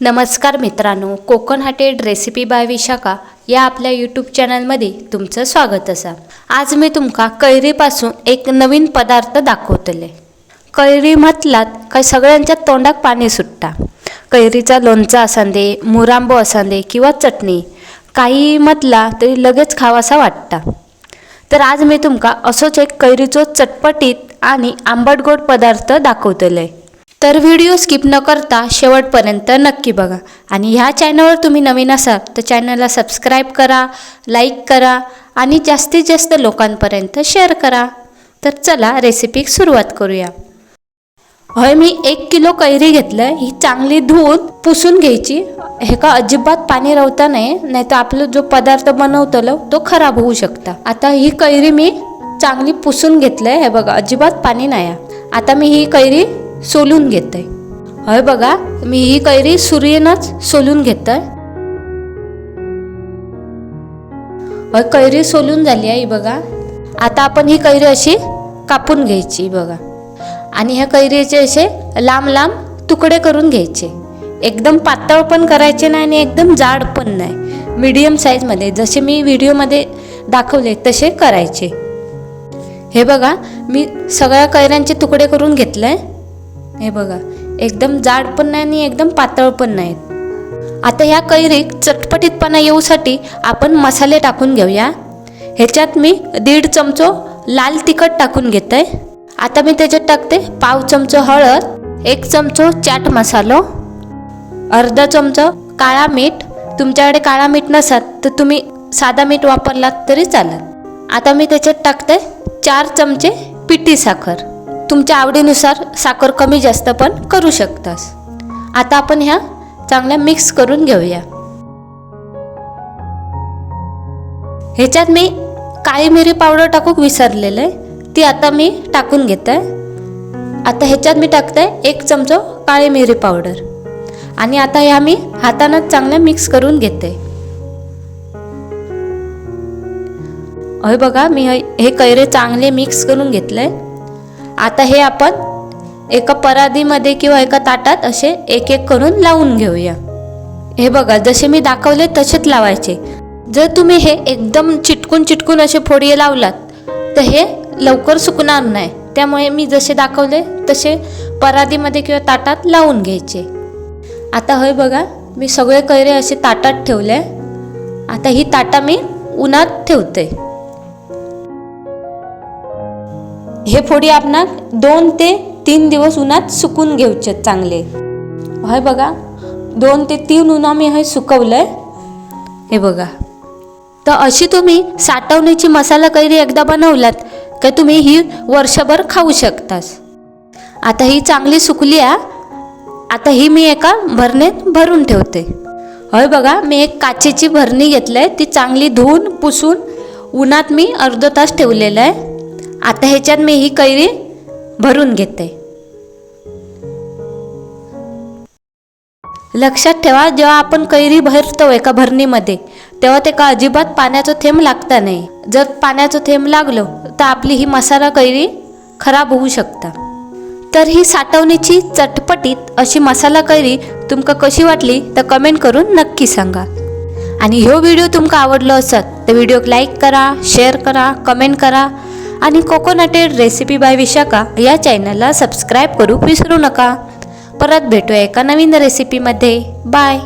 नमस्कार मित्रांनो कोकण हाटेड रेसिपी बाय विशाखा या आपल्या यूट्यूब चॅनलमध्ये तुमचं स्वागत असा. आज मी तुमका कैरीपासून एक नवीन पदार्थ दाखवतले. कैरी म्हटलात काय सगळ्यांच्या तोंडात पाणी सुट्टा कैरीचा लोणचा असांदे मुरांबो असांदे किंवा चटणी काही म्हटला तरी लगेच खावासा वाटता. तर आज मी तुमका असोच एक कैरीचो चटपटीत आणि आंबट गोड पदार्थ दाखवतले. तर व्हिडिओ स्किप न करता शेवटपर्यंत नक्की बघा. आणि ह्या चॅनलवर तुम्ही नवीन असाल तर चॅनलला सबस्क्राईब करा लाईक करा आणि जास्तीत जास्त लोकांपर्यंत शेअर करा. तर चला रेसिपीक सुरुवात करूया. होय मी एक किलो कैरी घेतलं ही चांगली धुवून पुसून घ्यायची. हे का अजिबात पाणी राहता नाही नाही तर आपलं जो पदार्थ बनवतलो तो खराब होऊ शकता. आता ही कैरी मी चांगली पुसून घेतलंय. हे बघा अजिबात पाणी नाही आहे. आता मी ही कैरी सोलून घेते हय बघा मी ही कैरी सूर्यनंच सोलून घेतोय. हय कैरी सोलून झाली आहे ही बघा. आता आपण ही कैरी अशी कापून घ्यायची बघा. आणि ह्या कैरीचे असे लांब लांब तुकडे करून घ्यायचे. एकदम पातळ पण करायचे नाही आणि एकदम जाड पण नाही. मीडियम साईजमध्ये जसे मी व्हिडिओमध्ये दाखवले तसे करायचे. हे बघा मी सगळ्या कैऱ्यांचे तुकडे करून घेतलं आहे हे बघा एकदम जाड पण नाही आणि एकदम पातळ पण नाहीत. आता ह्या कैरीक चटपटीतपणा येऊसाठी आपण मसाले टाकून घेऊया. ह्याच्यात मी दीड चमचो लाल तिखट टाकून घेते. आता मी त्याच्यात टाकते पाव चमचो हळद एक चमचो चाट मसालो अर्धा चमचो काळा मीठ. तुमच्याकडे काळा मीठ नसाल तर तुम्ही साधा मीठ वापरलात तरी चालत आता मी त्याच्यात टाकते चार चमचे पिठी साखर. तुमच्या आवडीनुसार साखर कमी जास्त पण करू शकतास. आता आपण ह्या चांगल्या मिक्स करून घेऊया. ह्याच्यात मी काळी मिरी पावडर टाकूक विसरलेलं आहे ती आता मी टाकून घेते. आता ह्याच्यात मी टाकते एक चमचो काळी मिरी पावडर. आणि आता ह्या मी हातानं चांगल्या मिक्स करून घेते. अहे बघा मी हे हे कैरे चांगले मिक्स करून घेतले. आता हे आपण एका परादीमध्ये किंवा एका ताटात असे एक एक करून लावून घेऊया. हे बघा जसे मी दाखवले तसेच लावायचे. जर तुम्ही हे एकदम चिटकून चिटकून असे फोडी लावलात तर हे लवकर सुकणार नाही. त्यामुळे मी जसे दाखवले तसे परादीमध्ये किंवा ताटात लावून घ्यायचे. आता होय बघा मी सगळे कैरे असे ताटात ठेवले. आता ही ताटा मी उन्हात ठेवते. हे फोडी आपणाक दोन ते तीन दिवस उन्हात सुकून घेऊचे चांगले. होय बघा दोन ते तीन उन्हा मी हे सुकवलंय. हे बघा. तर अशी तुम्ही साठवणीची मसाला कैरी एकदा बनवलात का तुम्ही ही वर्षभर खाऊ शकतास? आता ही चांगली सुकली आहे आता ही मी एका भरणीत भरून ठेवते. होय बघा मी एक काचेची भरणी घेतली आहे ती चांगली धुवून पुसून उन्हात मी अर्धा तास ठेवलेलं आहे. आता ह्याच्यात मी ही कैरी भरून घेते. लक्षात ठेवा जेव्हा आपण कैरी भरतो एका भरणीमध्ये तेव्हा ते का अजिबात पाण्याचं थेंब लागता नाही. जर पाण्याचं थेंब लागलो तर आपली ही मसाला कैरी खराब होऊ शकता. तर ही साठवणीची चटपटीत अशी मसाला कैरी तुमका कशी वाटली तर कमेंट करून नक्की सांगा. आणि ह्यो व्हिडिओ तुमका आवडलो असत तर व्हिडिओक लाईक करा शेअर करा कमेंट करा. आणि कोकोनटेड रेसिपी बाय विशाखा या चॅनलला सबस्क्राईब करू विसरू नका. परत भेटूया एका नवीन रेसिपीमध्ये. बाय.